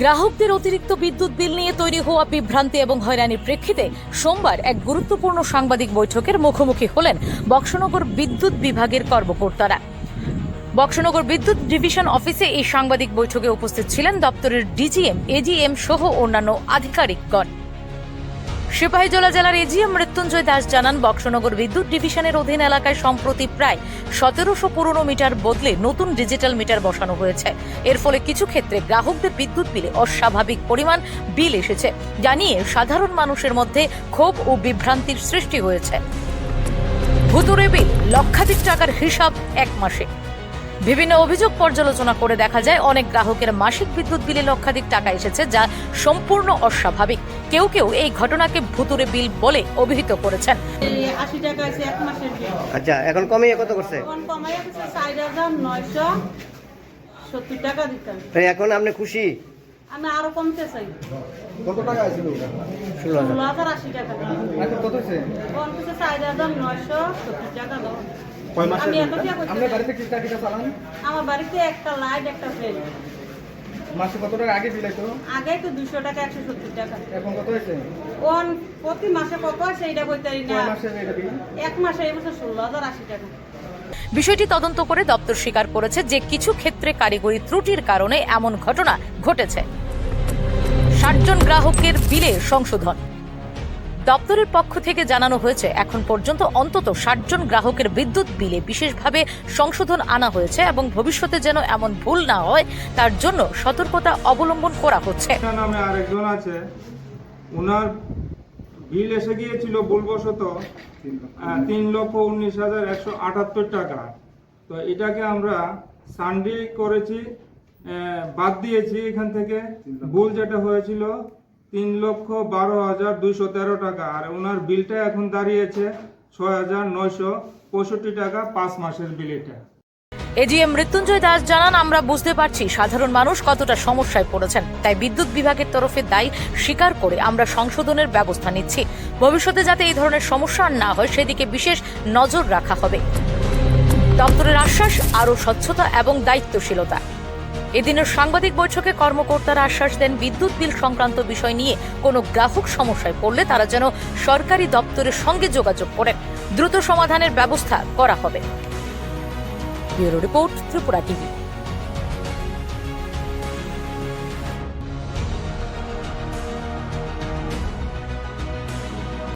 গ্রাহকদের অতিরিক্ত বিদ্যুৎ বিল নিয়ে তৈরি হওয়া বিভ্রান্তি এবং হয়রানির প্রেক্ষিতে সোমবার এক গুরুত্বপূর্ণ সাংবাদিক বৈঠকের মুখোমুখি হলেন বক্সনগর বিদ্যুৎ বিভাগের কর্মকর্তারা। বক্সনগর বিদ্যুৎ ডিভিশন অফিসে এই সাংবাদিক বৈঠকে উপস্থিত ছিলেন দপ্তরের ডিজিএম এজিএম সহ অন্যান্য আধিকারিকগণ। সিপাহীজলা জেলার এজিএম মৃত্যুঞ্জয় দাস জানান, বক্সনগর বিদ্যুৎ ডিভিশনের অধীন এলাকায় সম্প্রতি প্রায় সতেরোশো পুরনো মিটার বদলে নতুন ডিজিটাল মিটার বসানো হয়েছে। এর ফলে কিছু ক্ষেত্রে গ্রাহকদের বিদ্যুৎ বিলে অস্বাভাবিক পরিমাণ বিল এসেছে। জানিয়ে, সাধারণ মানুষের মধ্যে ক্ষোভ ও বিভ্রান্তির সৃষ্টি হয়েছে। ভুতুরে বিল, লক্ষাধিক টাকার হিসাব এক মাসে। বিভিন্ন অভিযোগ পর্যালোচনা করে দেখা যায়, অনেক গ্রাহকের মাসিক বিদ্যুৎ বিলে লক্ষাধিক টাকা এসেছে, যা সম্পূর্ণ অস্বাভাবিক। কেউ কেউ এই ঘটনাকে ভুতুরে বিল বলে অভিহিত করেছেন। আশি টাকা আছে এক মাসের আচ্ছা এখন কমিয়ে কত করছে? তখন কমাই আছে চার হাজার নয়শো সত্তর টাকা দিতাম এখন আপনি খুশি? আমি আরও কমতে চাই। কত টাকা আছিল ষোলো হাজার? আশি টাকা এখন কত হয়েছে কমতেছে চার হাজার নয়শো সত্তর টাকা দাও কয় আমি এত আমার বাড়িতে একটা লাইট একটা ফ্যান মাসে কত টাকা? আগে দিলে তো। আগে তো 200 টাকা একশো সত্তর টাকা। এখন কত হইছে কোন প্রতি মাসে কত আছে এটা কইতারি না। কয় মাসে এটা বিল এক মাসে এই বছর ষোলো হাজার আশি টাকা। বিষয়টি তদন্ত করে দপ্তর স্বীকার করেছে যে কিছু ক্ষেত্রে কারিগরি ত্রুটির কারণে এমন ঘটনা ঘটেছে। ষাটজন গ্রাহকের বিলে সংশোধন। দপ্তরের পক্ষ থেকে জানানো হয়েছে, এখন পর্যন্ত অন্তত ষাটজন গ্রাহকের বিদ্যুৎ বিলে বিশেষভাবে সংশোধন আনা হয়েছে এবং ভবিষ্যতে যেন এমন ভুল না হয়, তার জন্য সতর্কতা অবলম্বন করা হচ্ছে। নামে আরেকজন আছে ওনার বিল এসে গিয়েছিল ভুলবশত তিন লক্ষ উনিশ হাজার একশো আটাত্তর টাকা। তো এটাকে আমরা সানডে করেছি বাদ দিয়েছি এখান থেকে। ভুল যেটা হয়েছিল তিন লক্ষ বারো হাজার দুইশো তেরো টাকা। আর ওনার বিলটা এখন দাঁড়িয়েছে ছয় হাজার নয়শো পঁয়ষট্টি টাকা পাঁচ মাসের বিল এটা এজিএম মৃত্যুঞ্জয় দাস জানান, আমরা বুঝতে পারছি সাধারণ মানুষ কতটা সমস্যায় পড়েছেন। তাই বিদ্যুৎ বিভাগের তরফে দায়ী স্বীকার করে আমরা সংশোধনের ব্যবস্থা নিচ্ছি। ভবিষ্যতে যাতে এই ধরনের সমস্যা না হয়, সেদিকে বিশেষ নজর রাখা হবে। দপ্তরের আশ্বাস, আরও স্বচ্ছতা এবং দায়িত্বশীলতা। এদিনের সাংবাদিক বৈঠকে কর্মকর্তারা আশ্বাস দেন, বিদ্যুৎ বিল সংক্রান্ত বিষয় নিয়ে কোনো গ্রাহক সমস্যায় পড়লে তারা যেন সরকারি দপ্তরের সঙ্গে যোগাযোগ করেন। দ্রুত সমাধানের ব্যবস্থা করা হবে। Bureau report Tripura TV.